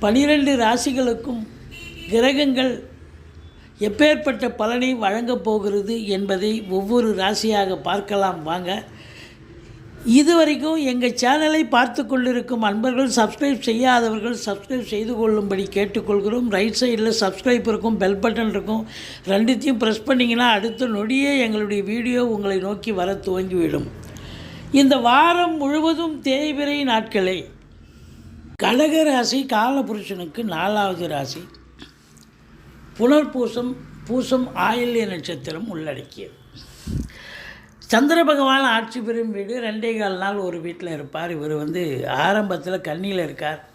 பனிரெண்டு ராசிகளுக்கும் கிரகங்கள் எப்பேற்பட்ட பலனை வழங்கப் போகிறது என்பதை ஒவ்வொரு ராசியாக பார்க்கலாம். வாங்க. இதுவரைக்கும் எங்கள் சேனலை பார்த்து கொண்டிருக்கும் அன்பர்கள் சப்ஸ்கிரைப் செய்யாதவர்கள் சப்ஸ்கிரைப் செய்து கொள்ளும்படி கேட்டுக்கொள்கிறோம். ரைட் சைடில் சப்ஸ்கிரைப் இருக்கும் பெல் பட்டன் இருக்கும். ரெண்டுத்தையும் ப்ரெஸ் பண்ணிங்கன்னா அடுத்த நொடியே எங்களுடைய வீடியோ உங்களை நோக்கி வர துவங்கிவிடும். இந்த வாரம் முழுவதும் தேய்பிரை நாட்களே. கடக ராசி காலபுருஷனுக்கு நாலாவது ராசி. புனர்பூசம் பூசம் ஆயில்ய நட்சத்திரம் உள்ளடக்கியது. சந்திர பகவான் ஆட்சி பெறும் வீடு ரெண்டே கால் நாள் ஒரு வீட்டில் இருப்பார். இவர் வந்து ஆரம்பத்தில் கன்னியில் இருக்கார்.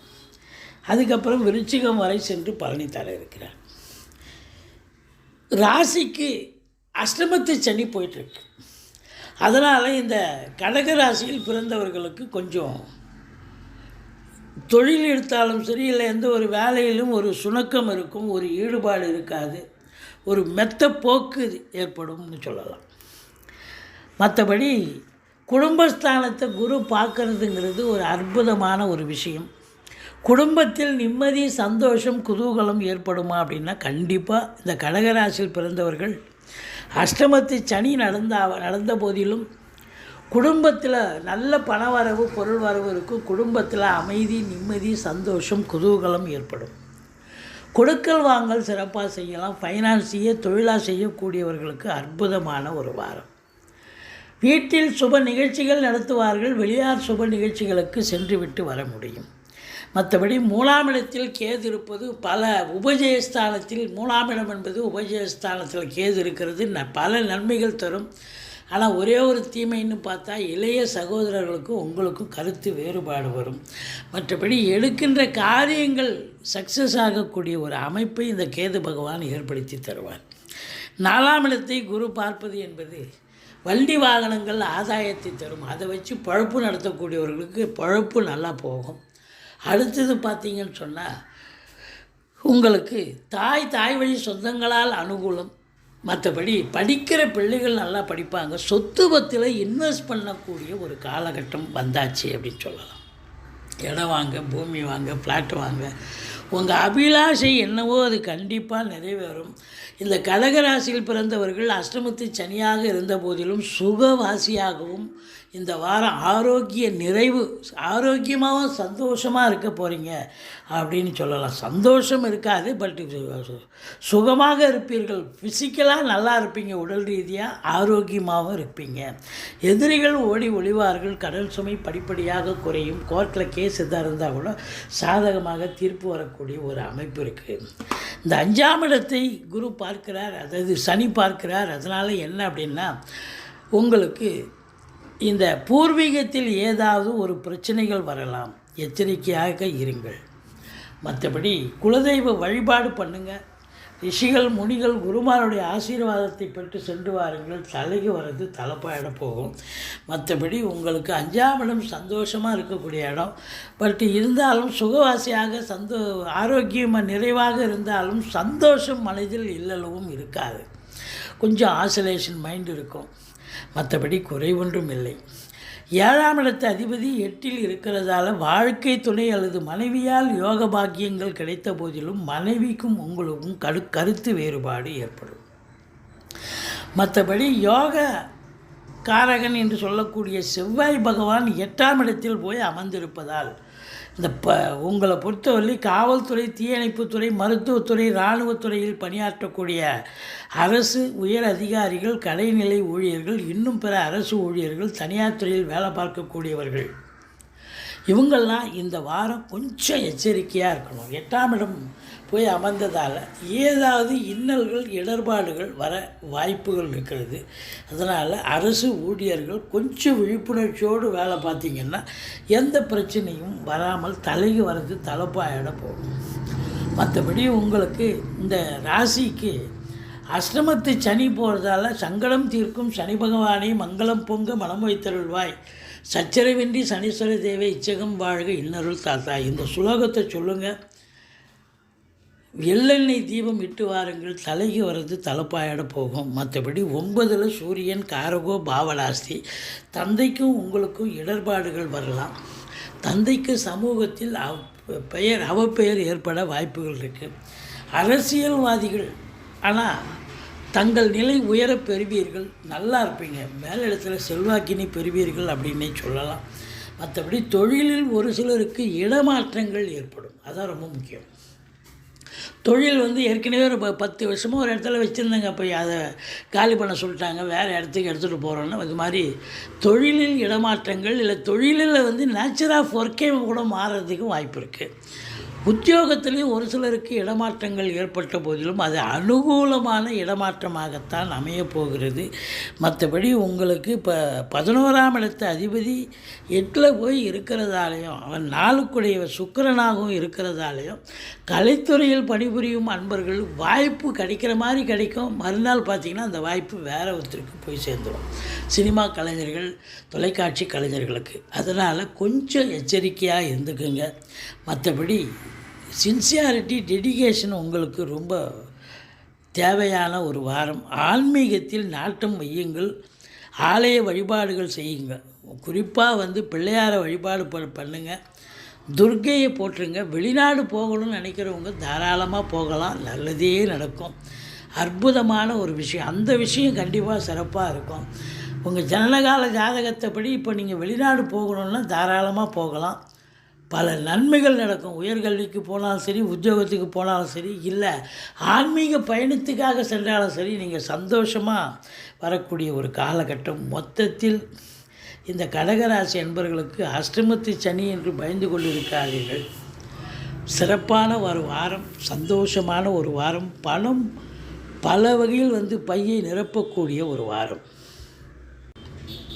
அதுக்கப்புறம் விருச்சிகம் வரை சென்று பழனி இருக்கிறார். ராசிக்கு அஷ்டமத்து சனி போயிட்டுருக்கு அதனால் இந்த கடக ராசியில் பிறந்தவர்களுக்கு கொஞ்சம் தொழில் எடுத்தாலும் சரி இல்லை எந்த ஒரு வேலையிலும் ஒரு சுணக்கம் இருக்கும் ஒரு ஈடுபாடு இருக்காது ஒரு மெத்த போக்கு ஏற்படும்னு சொல்லலாம். மற்றபடி குடும்பஸ்தானத்தை குரு பார்க்கறதுங்கிறது ஒரு அற்புதமான ஒரு விஷயம். குடும்பத்தில் நிம்மதி சந்தோஷம் குதூகலம் ஏற்படுமா அப்படின்னா கண்டிப்பாக இந்த கடகராசியில் பிறந்தவர்கள் அஷ்டமத்து சனி நடந்த நடந்த போதிலும் குடும்பத்தில் நல்ல பண வரவு பொருள் வரவு இருக்கும். குடும்பத்தில் அமைதி நிம்மதி சந்தோஷம் குதூகலம் ஏற்படும். கொடுக்கல் வாங்கல் சிறப்பாக செய்யலாம். ஃபைனான்ஸையே தொழிலாக செய்யக்கூடியவர்களுக்கு அற்புதமான ஒரு வாரம். வீட்டில் சுப நிகழ்ச்சிகள் நடத்துவார்கள். வெளியார் சுப நிகழ்ச்சிகளுக்கு சென்று விட்டு வர முடியும். மற்றபடி மூலாமிடத்தில் இடத்தில் கேது இருப்பது பல உபஜயஸ்தானத்தில் மூலாமிடம் இடம் என்பது உபஜயஸ்தானத்தில் கேது இருக்கிறது. ந பல நன்மைகள் தரும். ஆனால் ஒரே ஒரு தீமைன்னு பார்த்தா இளைய சகோதரர்களுக்கும் உங்களுக்கும் கருத்து வேறுபாடு வரும். மற்றபடி எடுக்கின்ற காரியங்கள் சக்ஸஸ் ஆகக்கூடிய ஒரு அமைப்பை இந்த கேது பகவான் ஏற்படுத்தி தருவார். நாலாம் இடத்தை குரு பார்ப்பது என்பது வண்டி வாகனங்கள் ஆதாயத்தை தரும். அதை வச்சு பழப்பு நடத்தக்கூடியவர்களுக்கு பழப்பு நல்லா போகும். அடுத்தது பார்த்தீங்கன்னு சொன்னால் உங்களுக்கு தாய் தாய் வழி சொந்தங்களால் அனுகூலம் மற்றபடி படிக்கிற பிள்ளைகள் நல்லா படிப்பாங்க. சொத்து பத்தில் இன்வெஸ்ட் பண்ணக்கூடிய ஒரு காலகட்டம் வந்தாச்சு அப்படின்னு சொல்லலாம். இடம் வாங்க பூமி வாங்க ஃப்ளாட் வாங்க. உங்கள் அபிலாஷை என்னவோ அது கண்டிப்பாக நிறைவேறும். இந்த கடகராசியில் பிறந்தவர்கள் அஷ்டமத்து சனியாக இருந்த போதிலும் சுகவாசியாகவும் இந்த வாரம் ஆரோக்கிய நிறைவு ஆரோக்கியமாகவும் சந்தோஷமாக இருக்க போகிறீங்க அப்படின்னு சொல்லலாம். சந்தோஷம் இருக்காது பட் சுகமாக இருப்பீர்கள் ஃபிசிக்கலாக நல்லா இருப்பீங்க உடல் ரீதியாக ஆரோக்கியமாகவும் இருப்பீங்க. எதிரிகள் ஓடி ஒளிவார்கள் கடல் சுமை படிப்படியாக குறையும். கோர்ட்டில் கேஸ் எதாக இருந்தால் கூட சாதகமாக தீர்ப்பு வரக்கூடிய ஒரு அமைப்பு இருக்குது இந்த அஞ்சாம் இடத்தை குரு பார்க்கிறார் அதாவது சனி பார்க்கிறார். அதனால் என்ன அப்படின்னா உங்களுக்கு இந்த பூர்வீகத்தில் ஏதாவது ஒரு பிரச்சனைகள் வரலாம் எச்சரிக்கையாக இருங்கள். மற்றபடி குலதெய்வ வழிபாடு பண்ணுங்கள் ரிஷிகள் முனிகள் குருமாருடைய ஆசீர்வாதத்தை பெற்று சென்று வாருங்கள். தலைக்கு வர்றது தலைப்பாயிட போகும். மற்றபடி உங்களுக்கு அஞ்சாம் இடம் சந்தோஷமாக இருக்கக்கூடிய இடம். பட் இருந்தாலும் சுகவாசியாக சந்தோ ஆரோக்கியமாக நிறைவாக இருந்தாலும் சந்தோஷம் மனதில் இல்லளவும் இருக்காது. கொஞ்சம் ஆசோலேஷன் மைண்ட் இருக்கும். மற்றபடி குறைவொன்றும் இல்லை. ஏழாம் இடத்து அதிபதி எட்டில் இருக்கிறதால வாழ்க்கை துணை அல்லது மனைவியால் யோக பாக்கியங்கள் கிடைத்த போதிலும் மனைவிக்கும் உங்களுக்கும் கரு கருத்து வேறுபாடு ஏற்படும். மற்றபடி யோக காரகன் என்று சொல்லக்கூடிய செவ்வாய் பகவான் எட்டாம் இடத்தில் போய் அமர்ந்திருப்பதால் இந்த ப உங்களை பொறுத்தவரை காவல்துறை தீயணைப்புத்துறை மருத்துவத்துறை இராணுவத்துறையில் பணியாற்றக்கூடிய அரசு உயர் அதிகாரிகள் கடைநிலை ஊழியர்கள் இன்னும் பிற அரசு ஊழியர்கள் தனியார் துறையில் வேலை பார்க்கக்கூடியவர்கள். இவங்கெல்லாம் இந்த வாரம் கொஞ்சம் எச்சரிக்கையாக இருக்கணும். எட்டாம் இடம் போய் அமர்ந்ததால் ஏதாவது இன்னல்கள் இடர்பாடுகள் வர வாய்ப்புகள் இருக்கிறது. அதனால் அரசு ஊழியர்கள் கொஞ்சம் விழிப்புணர்ச்சியோடு வேலை பார்த்திங்கன்னா எந்த பிரச்சனையும் வராமல் தலைக்கு வரது தலைப்பாயிட போகும். மற்றபடி உங்களுக்கு இந்த ராசிக்கு அஷ்டமத்து சனி போகிறதால சங்கடம் தீர்க்கும். சனி பகவானை மங்களம் பொங்க மனம் வைத்தருள்வாய். சச்சரவின்றி சனீஸ்வர தேவை இச்சகம் வாழ்க இன்னருள் தாத்தா. இந்த சுலோகத்தை சொல்லுங்கள் எள்ளெண்ணெய் தீபம் இட்டு வாருங்கள் தலைக்கு வர்றது தலைப்பாயிட போகும். மற்றபடி ஒன்பதில் சூரியன் காரகோ பாவலாஸ்தி தந்தைக்கும் உங்களுக்கும் இடர்பாடுகள் வரலாம். தந்தைக்கு சமூகத்தில் அவ- பெயர் அவப்பெயர் ஏற்பட வாய்ப்புகள் இருக்குது அரசியல்வாதிகள் ஆனால் தங்கள் நிலை உயர பெறுவீர்கள் நல்லா இருப்பீங்க. மேலிடத்துல செல்வாக்கினை பெறுவீர்கள் அப்படின்னே சொல்லலாம். மற்றபடி தொழிலில் ஒரு சிலருக்கு இடமாற்றங்கள் ஏற்படும். அதான் ரொம்ப முக்கியம். தொழில் வந்து ஏற்கனவே ஒரு ப- பத்து வருஷமாக ஒரு இடத்துல வச்சுருந்தாங்க. அப்போ அதை காலி பண்ண சொல்லிட்டாங்க. வேறு இடத்துக்கு எடுத்துகிட்டு போகிறோன்னா இது மாதிரி தொழிலில் இடமாற்றங்கள் இல்லை தொழிலில் வந்து நேச்சர் ஆஃப் ஒர்க்கே கூட மாறுறதுக்கும் வாய்ப்பு இருக்குது உத்தியோகத்திலையும் ஒரு சிலருக்கு இடமாற்றங்கள் ஏற்பட்ட போதிலும் அது அனுகூலமான இடமாற்றமாகத்தான் அமையப் போகிறது. மற்றபடி உங்களுக்கு இப்போ பதினோராம் இடத்து அதிபதி எட்டில் போய் இருக்கிறதாலையும் அவன் நாளுக்குடைய சுக்கிரனாகவும் இருக்கிறதாலையும் கலைத்துறையில் பணிபுரியும் அன்பர்கள் வாய்ப்பு கிடைக்கிற மாதிரி கிடைக்கும். மறுநாள் பார்த்திங்கன்னா அந்த வாய்ப்பு வேற ஒருத்தருக்கு போய் சேர்ந்துடும் சினிமா கலைஞர்கள் தொலைக்காட்சி கலைஞர்களுக்கு. அதனால் கொஞ்சம் எச்சரிக்கையாக இருந்துக்குங்க. மற்றபடி சின்சியாரிட்டி டெடிகேஷன் உங்களுக்கு ரொம்ப தேவையான ஒரு வாரம். ஆன்மீகத்தில் நாட்டம் வையுங்கள். ஆலய வழிபாடுகள் செய்யுங்க. குறிப்பாக வந்து பிள்ளையார வழிபாடு ப- பண்ணுங்க. துர்க்கையை போட்டுருங்க வெளிநாடு போகணும்னு நினைக்கிறவங்க தாராளமாக போகலாம். நல்லதே நடக்கும். அற்புதமான ஒரு விஷயம். அந்த விஷயம் கண்டிப்பாக சிறப்பாக இருக்கும். உங்கள் ஜனனகால ஜாதகத்தைப்படி இப்போ நீங்கள் வெளிநாடு போகணுன்னா தாராளமாக போகலாம். பல நன்மைகள் நடக்கும். உயர்கல்விக்கு போனாலும் சரி உத்தியோகத்துக்கு போனாலும் சரி இல்லை ஆன்மீக பயணத்துக்காக சென்றாலும் சரி நீங்கள் சந்தோஷமாக வரக்கூடிய ஒரு காலகட்டம். மொத்தத்தில் இந்த கடகராசி என்பவர்களுக்கு அஷ்டமத்து சனி என்று பயந்து கொண்டிருக்கிறார்கள் சிறப்பான ஒரு வாரம் சந்தோஷமான ஒரு வாரம் பணம் பல வகையில் வந்து பையை நிரப்பக்கூடிய ஒரு வாரம்.